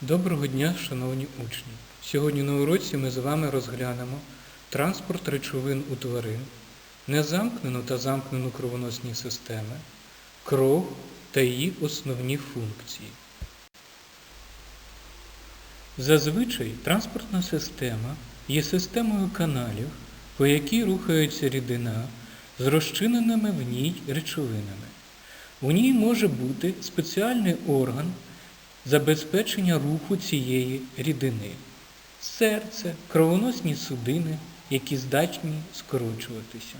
Доброго дня, шановні учні! Сьогодні на уроці ми з вами розглянемо транспорт речовин у тварин, незамкнену та замкнену кровоносні системи, кров та її основні функції. Зазвичай транспортна система є системою каналів, по якій рухається рідина з розчиненими в ній речовинами. У ній може бути спеціальний орган забезпечення руху цієї рідини. Серце, кровоносні судини, які здатні скорочуватися.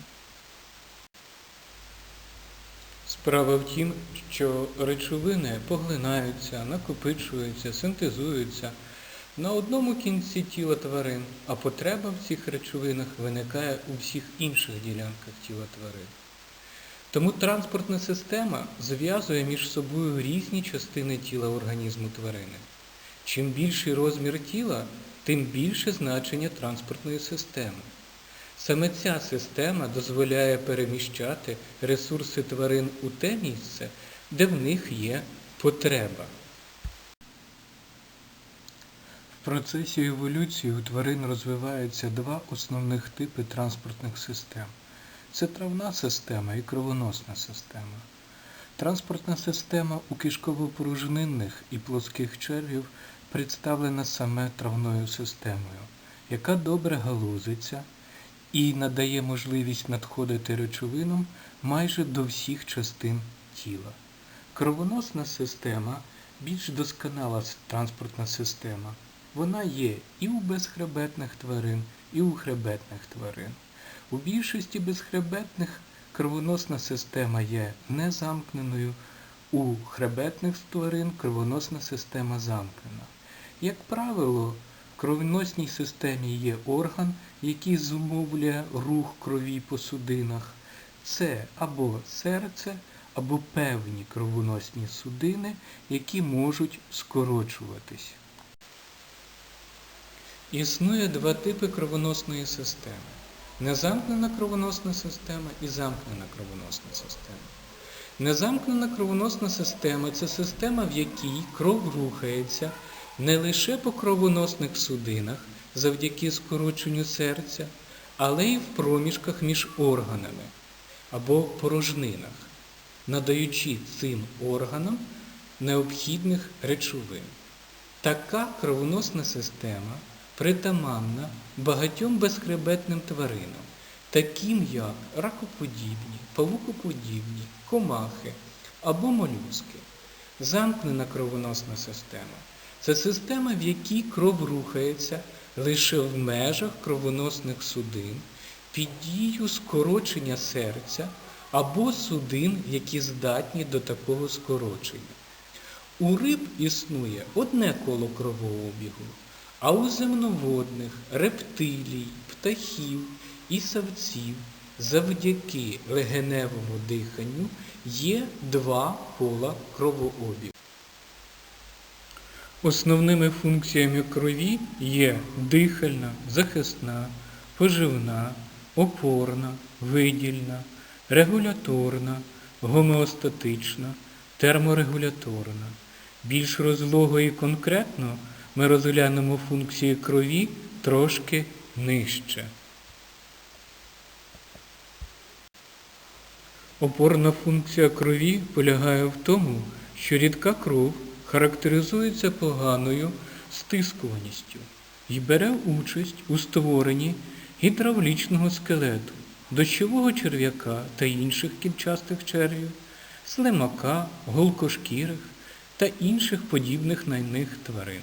Справа в тім, що речовини поглинаються, накопичуються, синтезуються на одному кінці тіла тварин, а потреба в цих речовинах виникає у всіх інших ділянках тіла тварин. Тому транспортна система зв'язує між собою різні частини тіла організму тварини. Чим більший розмір тіла, тим більше значення транспортної системи. Саме ця система дозволяє переміщати ресурси тварин у те місце, де в них є потреба. В процесі еволюції у тварин розвиваються два основних типи транспортних систем. Це травна система і кровоносна система. Транспортна система у кишково-порожнинних і плоских червів представлена саме травною системою, яка добре галузиться і надає можливість надходити речовинам майже до всіх частин тіла. Кровоносна система більш досконала транспортна система. Вона є і у безхребетних тварин, і у хребетних тварин. У більшості безхребетних кровоносна система є незамкненою, у хребетних тварин кровоносна система замкнена. Як правило, в кровоносній системі є орган, який зумовлює рух крові по судинах. Це або серце, або певні кровоносні судини, які можуть скорочуватись. Існує два типи кровоносної системи незамкнена кровоносна система і замкнена кровоносна система. Незамкнена кровоносна система це система, в якій кров рухається не лише по кровоносних судинах завдяки скороченню серця, але й в проміжках між органами або порожнинах, надаючи цим органам необхідних речовин. Така кровоносна система притаманна багатьом безхребетним тваринам, таким як ракоподібні, павукоподібні, комахи або молюски. Замкнена кровоносна система це система, в якій кров рухається лише в межах кровоносних судин під дією скорочення серця або судин, які здатні до такого скорочення. У риб існує одне коло кровообігу, а у земноводних, рептилій, птахів і савців завдяки легеневому диханню є два кола кровообігу. Основними функціями крові є дихальна, захисна, поживна, опорна, видільна, регуляторна, гомеостатична, терморегуляторна. Більш розлого і конкретно ми розглянемо функції крові трошки нижче. Опорна функція крові полягає в тому, що рідка кров характеризується поганою стискуваністю і бере участь у створенні гідравлічного скелету, дощового черв'яка та інших кільчастих червів, слимака, голкошкірих та інших подібних на них тварин.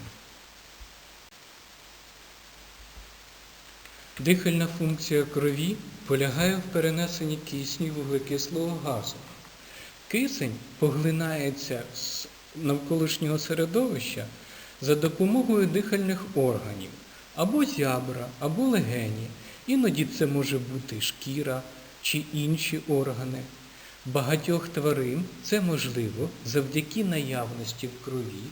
Дихальна функція крові полягає в перенесенні кисню вуглекислого газу. Кисень поглинається з навколишнього середовища за допомогою дихальних органів або зябра, або легені. Іноді це може бути шкіра чи інші органи. Багатьох тварин це можливо завдяки наявності в крові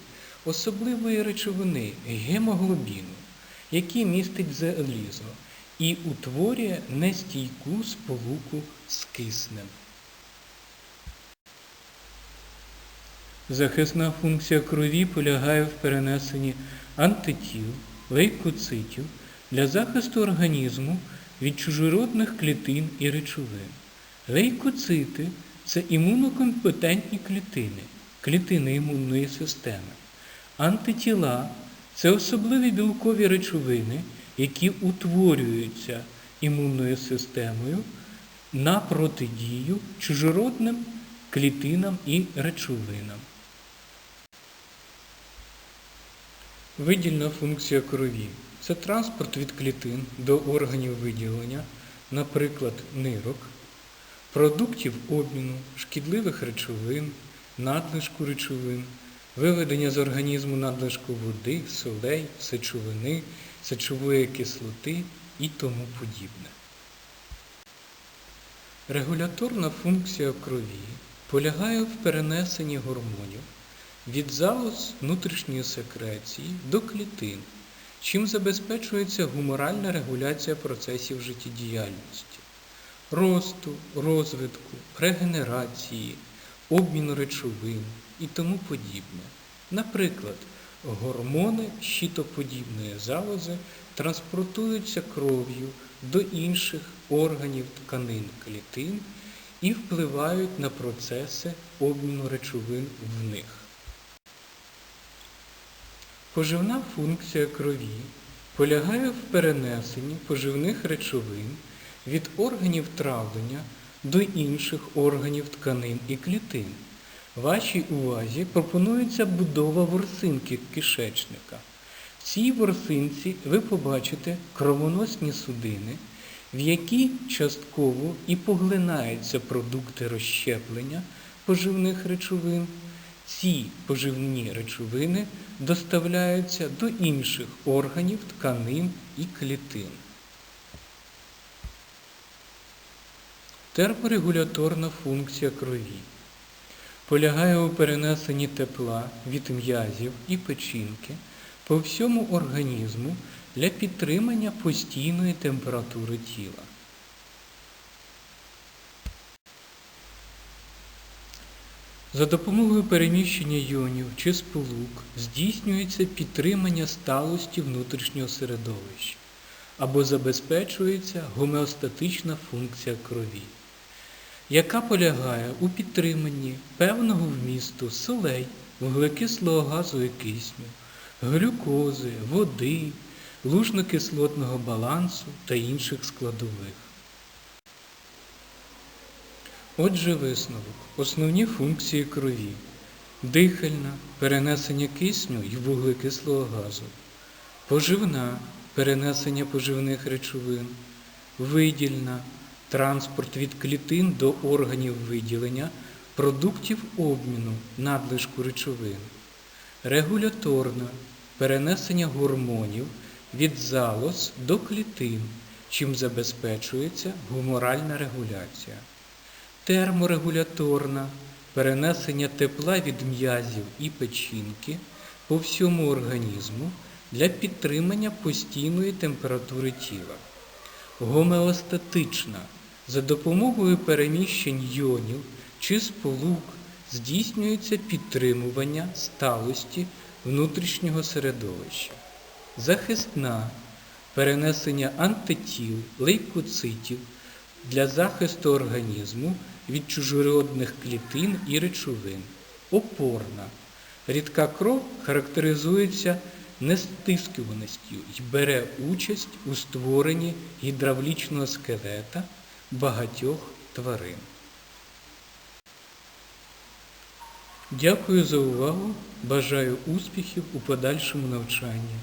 особливої речовини гемоглобіну, який містить залізо і утворює нестійку сполуку з киснем. Захисна функція крові полягає в перенесенні антитіл, лейкоцитів для захисту організму від чужородних клітин і речовин. Лейкоцити це імунокомпетентні клітини, клітини імунної системи. Антитіла це особливі білкові речовини, які утворюються імунною системою на протидію чужородним клітинам і речовинам. Видільна функція крові це транспорт від клітин до органів виділення, наприклад, нирок, продуктів обміну, шкідливих речовин, надлишку речовин, виведення з організму надлишку води, солей, сечовини, сечової кислоти і тому подібне. Регуляторна функція крові полягає в перенесенні гормонів від залоз внутрішньої секреції до клітин, чим забезпечується гуморальна регуляція процесів життєдіяльності, росту, розвитку, регенерації, обміну речовин і тому подібне. Наприклад, гормони щитоподібної залози транспортуються кров'ю до інших органів тканин клітин і впливають на процеси обміну речовин в них. Поживна функція крові полягає в перенесенні поживних речовин від органів травлення до інших органів тканин і клітин. Вашій увазі пропонується будова ворсинки кишечника. В цій ворсинці ви побачите кровоносні судини, в які частково і поглинаються продукти розщеплення поживних речовин. Ці поживні речовини доставляються до інших органів, тканин і клітин. Терморегуляторна функція крові полягає у перенесенні тепла від м'язів і печінки по всьому організму для підтримання постійної температури тіла. За допомогою переміщення іонів чи сполук здійснюється підтримання сталості внутрішнього середовища або забезпечується гомеостатична функція крові, яка полягає у підтриманні певного вмісту солей, вуглекислого газу і кисню, глюкози, води, лужно-кислотного балансу та інших складових. Отже, висновок. Основні функції крові. Дихальна перенесення кисню і вуглекислого газу. Поживна перенесення поживних речовин. Видільна транспорт від клітин до органів виділення продуктів обміну надлишку речовин. Регуляторна перенесення гормонів від залоз до клітин, чим забезпечується гуморальна регуляція терморегуляторна перенесення тепла від м'язів і печінки по всьому організму для підтримання постійної температури тіла. Гомеостатична за допомогою переміщень йонів чи сполук здійснюється підтримування сталості внутрішнього середовища. Захисна перенесення антитіл, лейкоцитів для захисту організму від чужородних клітин і речовин. Опорна. Рідка кров характеризується нестискуваністю і бере участь у створенні гідравлічного скелета багатьох тварин. Дякую за увагу. Бажаю успіхів у подальшому навчанні.